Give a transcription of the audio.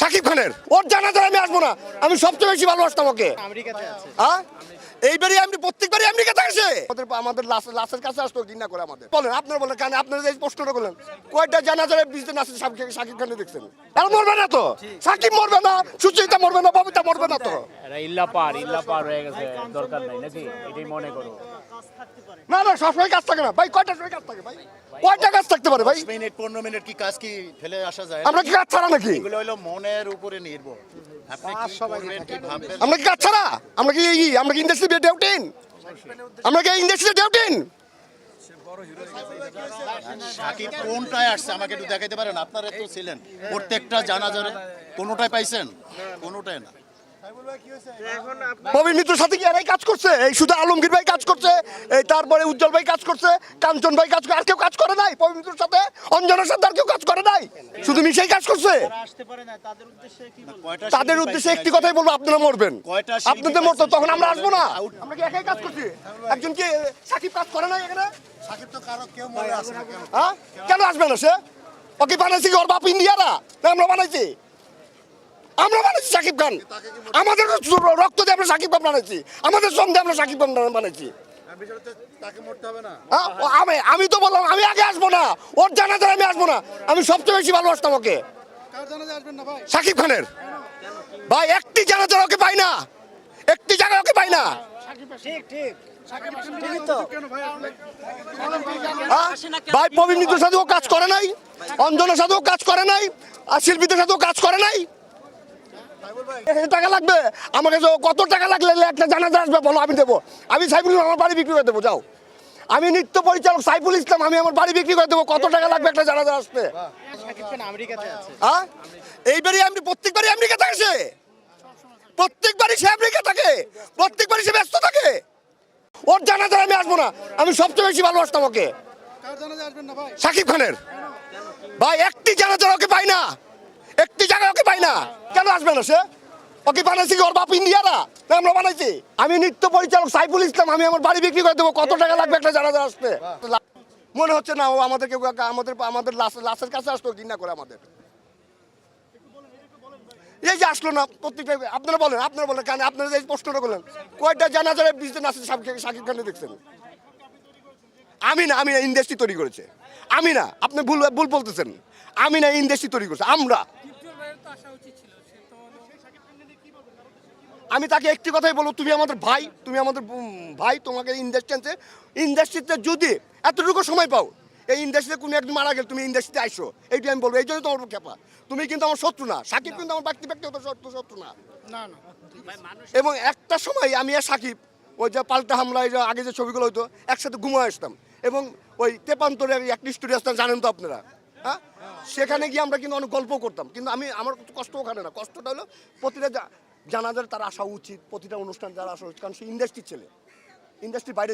সাকিব খানের। ওর জানা যায় আমি আসব না। আমি সবচেয়ে বেশি ভালোবাসতাম ওকে। হ্যাঁ? এইবারই আমি প্রত্যেকবারই আমেরিকাতে আসে। আমাদের আমাদের লাশ লাশের কাছে আসতো ঘৃণা করে আমাদের। বলেন আপনারা বলেন কেন আপনারা এই প্রশ্নটা করলেন কয়টা জানা যায় বিজনেস আছে সাকিব সাকিব খানে দেখছেন? আর মরবে না তো? সাকিব মরবে না সুচিতা মরবে না ববিতা মরবে না তো? ইল্লা পার ইল্লা পার হয়ে গেছে দরকার নাই নাকি? এটাই মনে করো। না না সবসময় কাজ থাকে না। ভাই কয়টা সময় কাজ থাকে ভাই? কয়টা কাজ থাকতে পারে ভাই? মিনিট পনেরো মিনিট কি কাজ কি ফেলে আসা যায়? আমরা কি কাজ ছাড়া নাকি? এগুলো হলো মনের উপরে নির্ভর। আমরা কি কাজ ছাড়া? আমরা কি এই আমরা কি ইন্ডাস্ট্রি ডেউটিন আমরা কি ইন্ডাস্ট্রি ডেউটিন সাকিব কোনটায় আসছে? আমাকে একটু দেখাইতে পারেন? আপনারা তো ছিলেন। প্রত্যেকটা জানা যাবে কোনোটাই পাইছেন? কোনোটাই না। প্রবীণ সাথে কি এরাই কাজ করছে? এই শুধু আলমগীর ভাই কাজ করছে এই তারপরে উজ্জ্বল ভাই কাজ করছে কাঞ্চন ভাই কাজ করে আর কেউ কাজ করে নাই? প্রবীণ মিত্রের সাথে? অঞ্জনের সাথে আর কেউ কাজ করে নাই? শুধু মিশেই কাজ করছে? তাদের উদ্দেশ্যে একটি কথাই বলব আপনারা মরবেন। আপনাদের মরতো তখন আমরা আসব না। আমরা কি একাই কাজ করছি? একজন কি সাকিব কাজ করে নাই এখানে? সাকিব তো কারও কেউ আসে না কেন? হ্যাঁ? আসবে না সে? ওকে বানাইছি কি ওর বাপ ইন্ডিয়ারা? না আমরা বানাইছি। আমরা বানাইছি সাকিব খান। আমাদের রক্ত দিয়ে আমরা সাকিব খান বানাইছি। আমাদের শ্রম দিয়ে আমরা সাকিব খান বানাইছি। হ্যাঁ, আমি আমি তো বললাম আমি আগে আসব না। ওর জানা যায় আমি আসব না। আমি সবচেয়ে বেশি ভালোবাসতাম ওকে। সাকিব খানের। ভাই একটি জানা যায় ওকে পাই না। একটি জায়গায় ওকে পাই না? ভাই। প্রবীণ সাথেও কাজ করে নাই। অঞ্জনের সাথেও কাজ করে নাই। আর শিল্পীদের সাথেও কাজ করে নাই। টাকা লাগবে? আমাকে তো কত টাকা লাগলে একটা জানাজা আসবে বলো আমি দেবো। আমি সাইফুল আমার বাড়ি বিক্রি করে দেবো যাও। আমি নৃত্য পরিচালক সাইফুল ইসলাম আমি আমার বাড়ি বিক্রি করে দেবো। কত টাকা লাগবে একটা জানাজা আসবে সাকিব খান আমেরিকাতে আছে। হ্যাঁ এইবারই আমি প্রত্যেকবারই আমেরিকা থাকে প্রত্যেকবারই সে আমেরিকা থাকে? প্রত্যেকবারই সে ব্যস্ত থাকে? ওর জানা যায় আমি আসব না। আমি সবচেয়ে বেশি ভালোবাসতাম ওকে। সাকিব খানের। ভাই একটি জানা ওকে পাই না। জায়গায় ওকে পাই না। কেন আসবে না সে? ওকে বানাইছি ওর বাপ ইন্ডিয়ারা? না, আমরা বানাইছি। আমি নৃত্য পরিচালক সাইফুল ইসলাম, আমি আমার বাড়ি বিক্রি করে দেবো। কত টাকা লাগবে একটা জানাজা আসবে মনে হচ্ছে না, ও আমাদের কেউ আমাদের আমাদের লাশ- লাশের কাছে আসতো ঘৃণা করে আমাদের। এই যে আসলো না, প্রত্যেকটা আপনারা বলেন আপনারা বলেন, কেন আপনারা এই প্রশ্নটা করলেন, কয়টা জানা যায় বিজনেস আছে সাকিব সাকিব খানে দেখছেন? আমি না আমি না ইন্ডাস্ট্রি তৈরি করেছে। আমি না, আপনি ভুল ভুল বলতেছেন। আমি না ইন্ডাস্ট্রি তৈরি করছে। আমরা আমি তাকে একটি কথাই বলব তুমি আমাদের ভাই তুমি আমাদের ভাই তোমাকে ইন্ডাস্ট্রিতে ইন্ডাস্ট্রিতে যদি এতটুকু সময় পাও এই ইন্ডাস্ট্রিতে কোনো একদিন মারা গেলে তুমি ইন্ডাস্ট্রিতে আইসো। এইটাই আমি বলব এই জন্য তোমার খেপা তুমি কিন্তু আমার শত্রু না সাকিব কিন্তু আমার ব্যক্তি ব্যক্তিগত শত্রু শত্রু না। এবং একটা সময় আমি আর সাকিব ওই যে পাল্টা হামলা যে আগে যে ছবিগুলো হতো একসাথে ঘুমায় আসতাম। এবং ওই তেপান্তরের একটি স্টুডিও আসতাম জানেন তো আপনারা হ্যাঁ? সেখানে গিয়ে আমরা কিন্তু অনেক গল্প করতাম। কিন্তু আমি, আমার কষ্ট ওখানে না। কষ্টটা হলো প্রতিটা জানাজার তার আসা উচিত, প্রতিটা অনুষ্ঠান যারা আসা উচিত। কারণ সে ইন্ডাস্ট্রির ছেলে। ইন্ডাস্ট্রির বাইরে